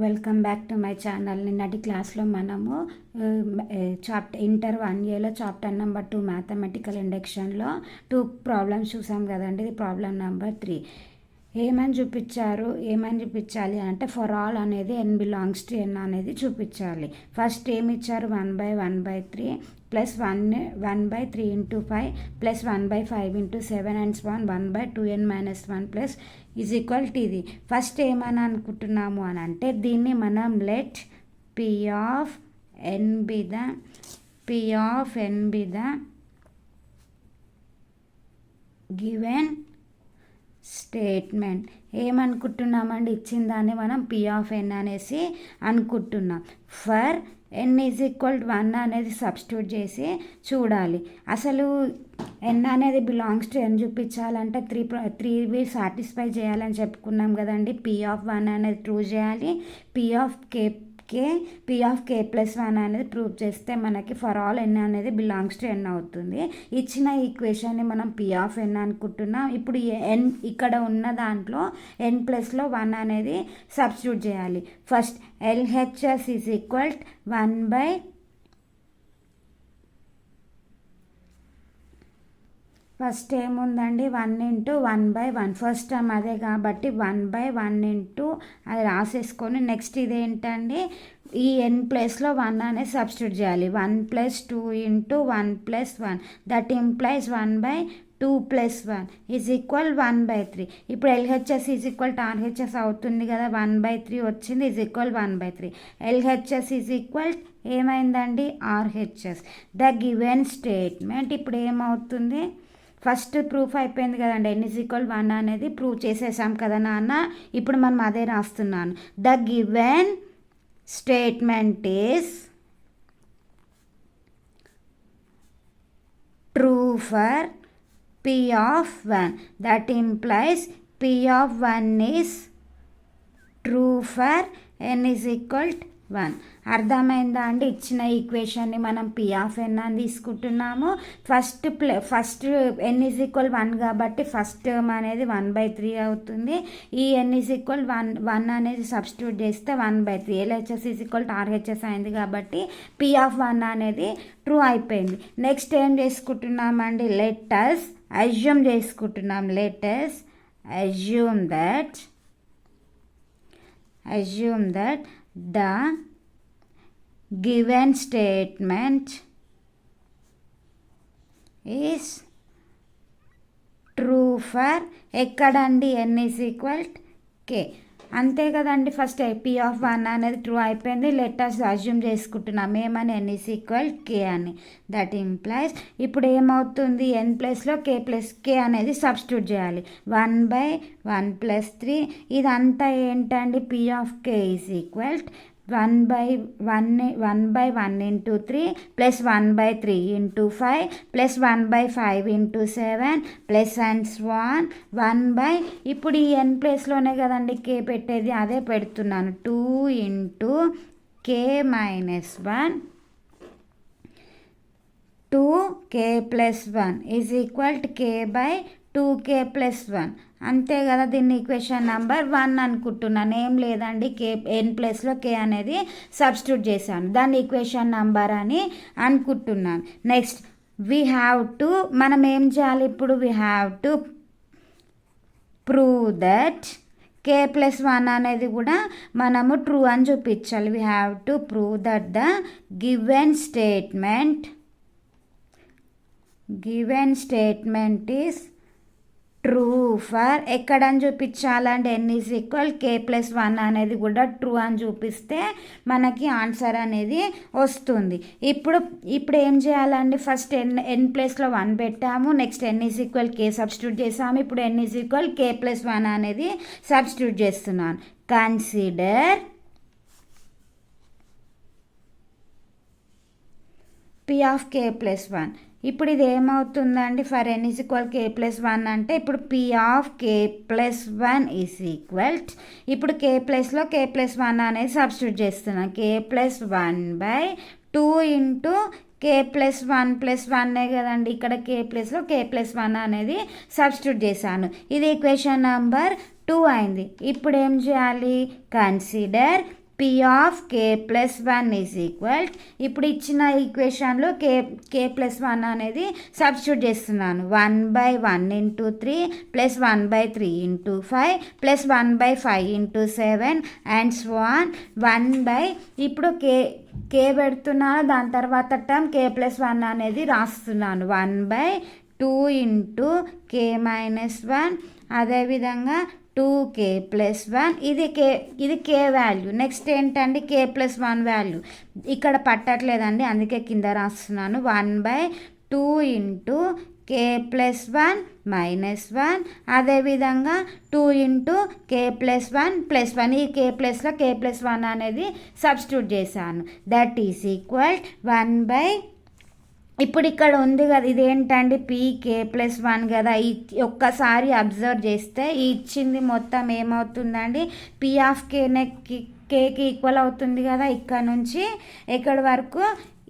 Welcome back to my channel నిన్నటి క్లాస్లో మనము చాప్టర్ ఇంటర్ వన్ ఇయర్లో చాప్టర్ నెంబర్ టూ మ్యాథమెటికల్ ఇండక్షన్లో టూ ప్రాబ్లమ్స్ చూసాం కదండి. ఇది ప్రాబ్లం నెంబర్ త్రీ ఏమని చూపించారు? ఏమని చూపించాలి అంటే ఫర్ ఆల్ అనేది ఎన్ బిలాంగ్స్ టు ఎన్ అనేది చూపించాలి. ఫస్ట్ ఏమి ఇచ్చారు? One by one by three plus one one by three into five plus one by five into seven and one one by two n minus one plus is equal to ఇది. First ఏమని అనుకుంటున్నాము అని అంటే దీన్ని మనం let P of n be the P of n be the given statement. ఏమనుకుంటున్నామండి? ఇచ్చిన దాన్ని మనం పి ఆఫ్ ఎన్ అనేసి అనుకుంటున్నాం. For n is equal one అనేది సబ్స్టిట్యూట్ చేసి చూడాలి. అసలు ఎన్ అనేది బిలాంగ్స్ టు ఎన్ చూపించాలంటే త్రీ త్రీ వి సాటిస్ఫై చేయాలని చెప్పుకున్నాం కదండి. పి ఆఫ్ వన్ అనేది ట్రూ చేయాలి. P of k k P of k plus one అనేది ప్రూవ్ చేస్తే మనకి ఫర్ ఆల్ ఎన్ అనేది బిలాంగ్స్ టు ఎన్ అవుతుంది. ఇచ్చిన ఈక్వేషన్ని మనం పి ఆఫ్ ఎన్ అనుకుంటున్నాం. ఇప్పుడు ఎన్ ఇక్కడ ఉన్న దాంట్లో ఎన్ ప్లస్లో వన్ అనేది సబ్స్టిట్యూట్ చేయాలి. First LHS is equal one by first ఏముందండి? One into one by one. First term అదే కాబట్టి వన్ బై వన్ ఇంటూ అది రాసేసుకొని నెక్స్ట్ ఇదేంటండి? ఈ ఎన్ ప్లేస్లో వన్ అనేది సబ్స్టిట్యూట్ చేయాలి. One plus two into one plus one. That implies one by two plus one is equal one by three. ఇప్పుడు LHS is equal to RHS RHS అవుతుంది కదా? One by three వచ్చింది is equal one by three. LHS is equal ఏమైందండి? RHS. The given statement ఇప్పుడు ఏమవుతుంది? First proof అయిపోయింది కదండి. ఎన్ is equal one అనేది ప్రూవ్ చేసేసాం కదా నాన్న. ఇప్పుడు మనం అదే రాస్తున్నాను. The given statement is true for P of one that implies P of one is true for n is equal one. అర్థమైందా అండి? ఇచ్చిన ఈక్వేషన్ని మనం పి ఆఫ్ ఎన్ అని తీసుకుంటున్నాము. First play first n is equal one కాబట్టి ఫస్ట్ టర్మ్ అనేది one by three అవుతుంది. ఈ n is equal one one అనేది సబ్స్టిట్యూట్ చేస్తే one by three LHS is equal RHS అయింది కాబట్టి పి ఆఫ్ వన్ అనేది ట్రూ అయిపోయింది. నెక్స్ట్ ఏం చేసుకుంటున్నామండి? లెటర్స్ అజ్యూమ్ చేసుకుంటున్నాం. Let us assume that assume that the given statement is true for ఎక్కడండి ఎన్ ఈజ్ ఈక్వల్ కే అంతే కదండి ఫస్ట్ పీ ఆఫ్ వన్ అనేది ట్రూ అయిపోయింది. లెటర్స్ అజ్యూమ్ చేసుకుంటున్నాం. ఏమని ఎన్ ఈస్ ఈక్వల్ కే అని. దట్ ఇంప్లైస్ ఇప్పుడు ఏమవుతుంది? ఎన్ ప్లస్లో కే ప్లస్ కే అనేది సబ్స్టిట్యూట్ చేయాలి. One by one plus three. ఇదంతా ఏంటండి? P of k is equal one by one one by one into three plus one by three into five plus one by five into seven plus and one one by. ఇప్పుడు ఈ ఎన్ ప్లేస్లోనే కదండి కే పెట్టేది అదే పెడుతున్నాను. Two into k minus one. Two k plus one is equal to k by two k plus one. అంతే కదా దీన్ని ఈక్వేషన్ నెంబర్ వన్ అనుకుంటున్నాను. ఏం లేదండి కే ఎన్ ప్లస్లో కే అనేది సబ్స్టిట్యూట్ చేశాను. దాన్ని ఈక్వేషన్ నెంబర్ అని అనుకుంటున్నాను. నెక్స్ట్ వీ హ్యావ్ టు మనం ఏం చేయాలి ఇప్పుడు? We have to prove that k plus one అనేది కూడా మనము ట్రూ అని చూపించాలి. We have to prove that the given statement given statement is true for ఎక్కడని చూపించాలంటే n is equal k plus one అనేది కూడా ట్రూ అని చూపిస్తే మనకి ఆన్సర్ అనేది వస్తుంది. ఇప్పుడు ఇప్పుడు ఏం చేయాలండి? ఫస్ట్ ఎన్ ఎన్ ప్లేస్లో వన్ పెట్టాము. Next n is equal k substitute చేసాము. ఇప్పుడు n is equal k plus one అనేది సబ్స్టిట్యూట్ చేస్తున్నాను. Consider P of k plus one ఇప్పుడు ఇది ఏమవుతుందండి? For n is equal k plus one అంటే ఇప్పుడు P of k plus one is equal ఇప్పుడు కే ప్లస్లో కే ప్లస్ వన్ అనేది సబ్స్టిట్యూట్ చేస్తున్నాం. K plus one by two into k plus one plus వన్నే కదండి? ఇక్కడ కే ప్లస్లో కే ప్లస్ వన్ అనేది సబ్స్టిట్యూట్ చేశాను. ఇది ఈక్వేషన్ నంబర్ టూ అయింది. ఇప్పుడు ఏం చేయాలి? Consider P of k plus one is equal ఇప్పుడు ఇచ్చిన ఈక్వేషన్లో కే కే ప్లస్ వన్ అనేది సబ్స్టిట్యూట్ చేస్తున్నాను. One by one into three plus one by three into five plus one by five into seven and one one by ఇప్పుడు కే కే పెడుతున్నాను. దాని తర్వాత term కే plus one అనేది రాస్తున్నాను. One by two into k minus one అదేవిధంగా two కే plus one. ఇది కే ఇది k value. నెక్స్ట్ ఏంటండి? K plus one value. ఇక్కడ పట్టట్లేదండి. అందుకే కింద రాస్తున్నాను. One by two into k plus one minus one. అదేవిధంగా two into k plus one plus one. ఈ కే ప్లస్లో కే ప్లస్ వన్ అనేది సబ్స్టిట్యూట్ చేశాను. That is equal one by ఇప్పుడు ఇక్కడ ఉంది కదా ఇదేంటండి పీకే ప్లస్ వన్ కదా? ఈ ఒక్కసారి అబ్జర్వ్ చేస్తే ఇచ్చింది మొత్తం ఏమవుతుందండి? పీ ఆఫ్ కేనే కేకి ఈక్వల్ అవుతుంది కదా ఇక్కడ నుంచి ఎక్కడి వరకు?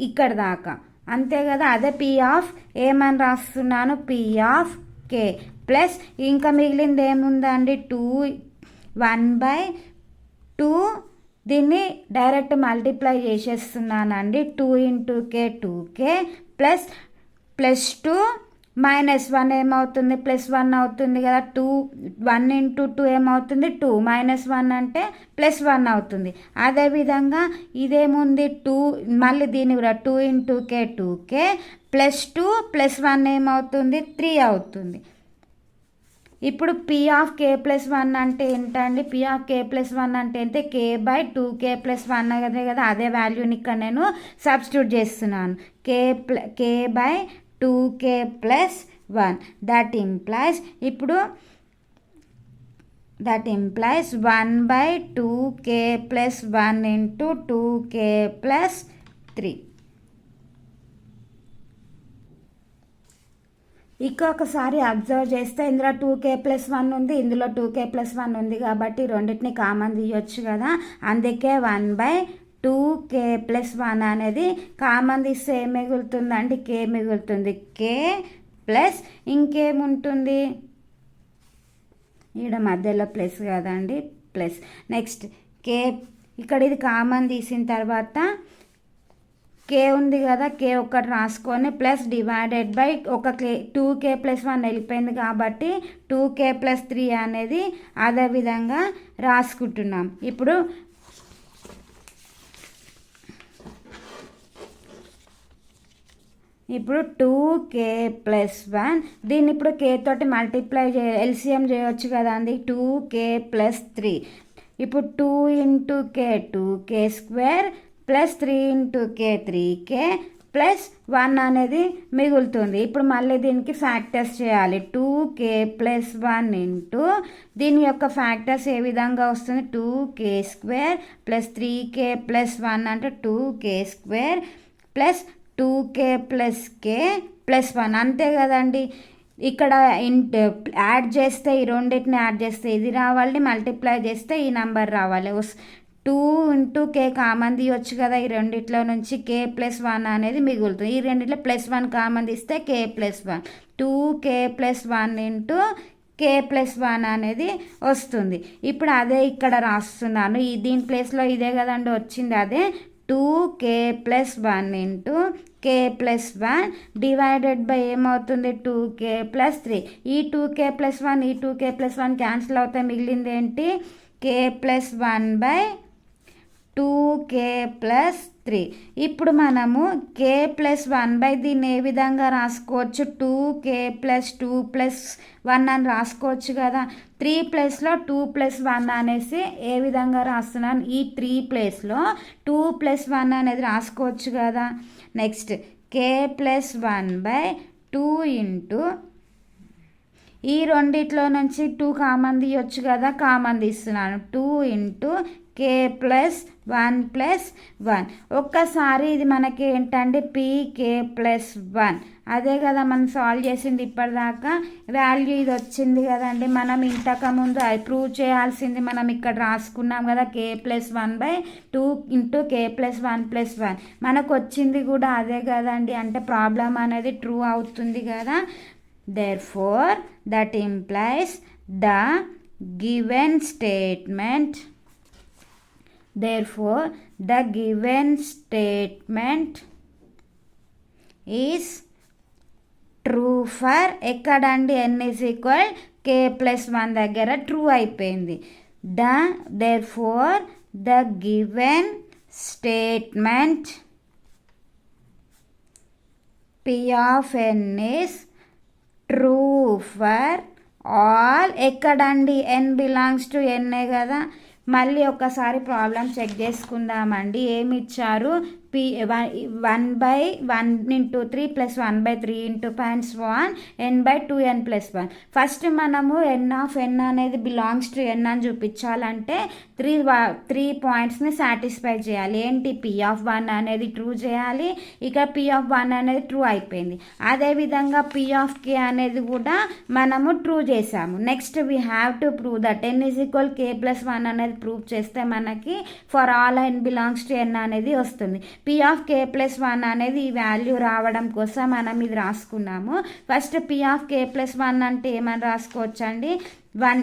ఇక్కడ దాకా. అంతే కదా? అదే పీ ఆఫ్ ఏమని రాస్తున్నాను? పీ ఆఫ్ కే ప్లస్ ఇంకా మిగిలింది ఏముందండి? టూ వన్ బై టూ దీన్ని direct multiply చేసేస్తున్నానండి. Two into k two k plus plus two minus one ఏమవుతుంది? ప్లస్ వన్ అవుతుంది కదా టూ వన్ ఇంటూ టూ ఏమవుతుంది? టూ మైనస్ వన్ అంటే ప్లస్ వన్ అవుతుంది. అదేవిధంగా ఇదేముంది? టూ మళ్ళీ దీని కూడా two into k two k plus two plus one ఏమవుతుంది? త్రీ అవుతుంది. ఇప్పుడు P of k plus one అంటే ఏంటండి? P of k plus one అంటే ఏంటంటే K by two K plus one అదే కదా అదే వాల్యూని ఇక్కడ నేను సబ్స్టిట్యూట్ చేస్తున్నాను. K plus k by two k plus one that implies ఇప్పుడు that implies one by two k plus one into two k plus three ఇంకొకసారి అబ్జర్వ్ చేస్తే ఇందులో టూ కే ప్లస్ వన్ ఉంది ఇందులో టూ కే ప్లస్ వన్ ఉంది కాబట్టి రెండింటిని కామన్ తీయొచ్చు కదా. అందుకే one by two k plus one అనేది కామన్ తీస్తే ఏం మిగులుతుందండి కే మిగులుతుంది. కే ప్లస్ ఇంకేముంటుంది? ఈడ మధ్యలో ప్లస్ కదండి ప్లస్ నెక్స్ట్ కే ఇక్కడ ఇది కామన్ తీసిన తర్వాత కే ఉంది కదా కే ఒకటి రాసుకొని ప్లస్ డివైడెడ్ బై ఒక k two k plus one వెళ్ళిపోయింది కాబట్టి టూ కే ప్లస్ త్రీ అనేది అదే విధంగా రాసుకుంటున్నాం. ఇప్పుడు ఇప్పుడు టూ కే ప్లస్ వన్ దీన్ని ఇప్పుడు కే తోటి మల్టిప్లై చే ఎల్సిఎం చేయవచ్చు కదా అండి. టూ కే ప్లస్ త్రీ ఇప్పుడు two into k two k square plus three into k three k plus one అనేది మిగులుతుంది. ఇప్పుడు మళ్ళీ దీనికి ఫ్యాక్టర్స్ చేయాలి. Two k plus one into దీని యొక్క ఫ్యాక్టర్స్ ఏ విధంగా వస్తుంది? Two k square plus three k plus one అంటే two k square plus two k plus k plus one. అంతే కదండి. ఇక్కడ ఇంట్ యాడ్ చేస్తే ఈ రెండింటిని యాడ్ చేస్తే ఇది రావాలి మల్టిప్లై చేస్తే ఈ నెంబర్ రావాలి. టూ ఇంటూ కే కామన్ తీయొచ్చు కదా ఈ రెండిట్లో నుంచి కే ప్లస్ వన్ అనేది మిగులుతుంది ఈ రెండిట్లో ప్లస్ వన్ కామన్ తీస్తే k plus one two k plus one into k plus one అనేది వస్తుంది ఇప్పుడు అదే ఇక్కడ రాస్తున్నాను ఈ దీని ప్లేస్లో ఇదే కదండి వచ్చింది అదే two k plus one into k plus one divided by ఏమవుతుంది టూ కే ప్లస్ త్రీ ఈ టూ కే ప్లస్ వన్ ఈ two k plus one cancel అవుతాయి మిగిలింది ఏంటి k plus one by two k plus three. ఇప్పుడు మనము కే ప్లస్ వన్ బై దీన్ని ఏ విధంగా రాసుకోవచ్చు? Two k plus two plus one అని రాసుకోవచ్చు కదా. త్రీ ప్లస్లో టూ ప్లస్ వన్ అనేసి ఏ విధంగా రాస్తున్నాను? ఈ త్రీ ప్లేస్లో టూ ప్లస్ వన్ అనేది రాసుకోవచ్చు కదా. Next k plus one by two into ఈ రెండిట్లో నుంచి టూ కామన్ తీయొచ్చు కదా. కామన్ తీస్తున్నాను. Two into k plus one plus one ఒక్కసారి ఇది మనకి ఏంటంటే పీకే ప్లస్ వన్ అదే కదా మనం సాల్వ్ చేసింది ఇప్పటిదాకా. వాల్యూ ఇది వచ్చింది కదండి. మనం ఇంతకుముందు ప్రూవ్ చేయాల్సింది మనం ఇక్కడ రాసుకున్నాం కదా k plus one by two into k plus one plus one మనకు వచ్చింది కూడా అదే కదండి. అంటే ప్రాబ్లం అనేది ట్రూ అవుతుంది కదా. Therefore that implies the given statement therefore the given statement is true for ఎక్కడండి n is equal k plus one దగ్గర ట్రూ అయిపోయింది. The therefore the given statement P of n is true for all ఎక్కడండి ఎన్ belongs to ఎన్ఏ కదా? మళ్ళీ ఒకసారి problem check చేసుకుందామండి. ఏమి ఇచ్చారు? P one one by one into three plus one by three into points one n by two n plus one first మనము ఎన్ of ఎన్ అనేది belongs to ఎన్ అని చూపించాలంటే త్రీ త్రీ పాయింట్స్ని సాటిస్ఫై చేయాలి. ఏంటి? పి ఆఫ్ వన్ అనేది ట్రూ చేయాలి. ఇక పి ఆఫ్ వన్ అనేది ట్రూ అయిపోయింది. అదేవిధంగా పి ఆఫ్ కే అనేది కూడా మనము ట్రూ చేసాము next we have to prove that n is equal k plus one అనేది ప్రూవ్ చేస్తే మనకి for all n belongs to n అనేది వస్తుంది. P of k plus one అనేది ఈ వాల్యూ రావడం కోసం మనం ఇది రాసుకున్నాము. First P of k plus one అంటే ఏమని రాసుకోవచ్చండి? వన్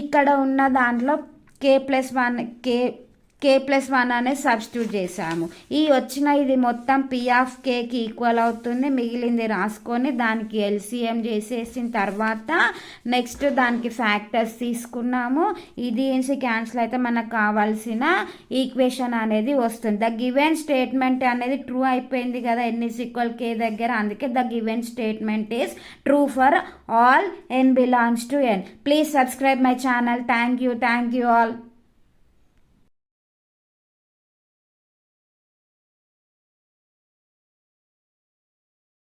ఇక్కడ ఉన్న దాంట్లో k plus one k k plus one అనేది సబ్స్టిట్యూట్ చేసాము ఈ వచ్చిన ఇది మొత్తం పి ఆఫ్ కేకి ఈక్వల్ అవుతుంది. మిగిలింది రాసుకొని దానికి ఎల్సిఎం చేసేసిన తర్వాత నెక్స్ట్ దానికి ఫ్యాక్టర్స్ తీసుకున్నాము. ఇది క్యాన్సిల్ అయితే మనకు కావాల్సిన ఈక్వేషన్ అనేది వస్తుంది. ద గివెన్ స్టేట్మెంట్ అనేది ట్రూ అయిపోయింది కదా. ఎన్ని ఈక్వల్ కే దగ్గర. అందుకే the given statement is true for all n belongs to n please subscribe my channel thank you thank you all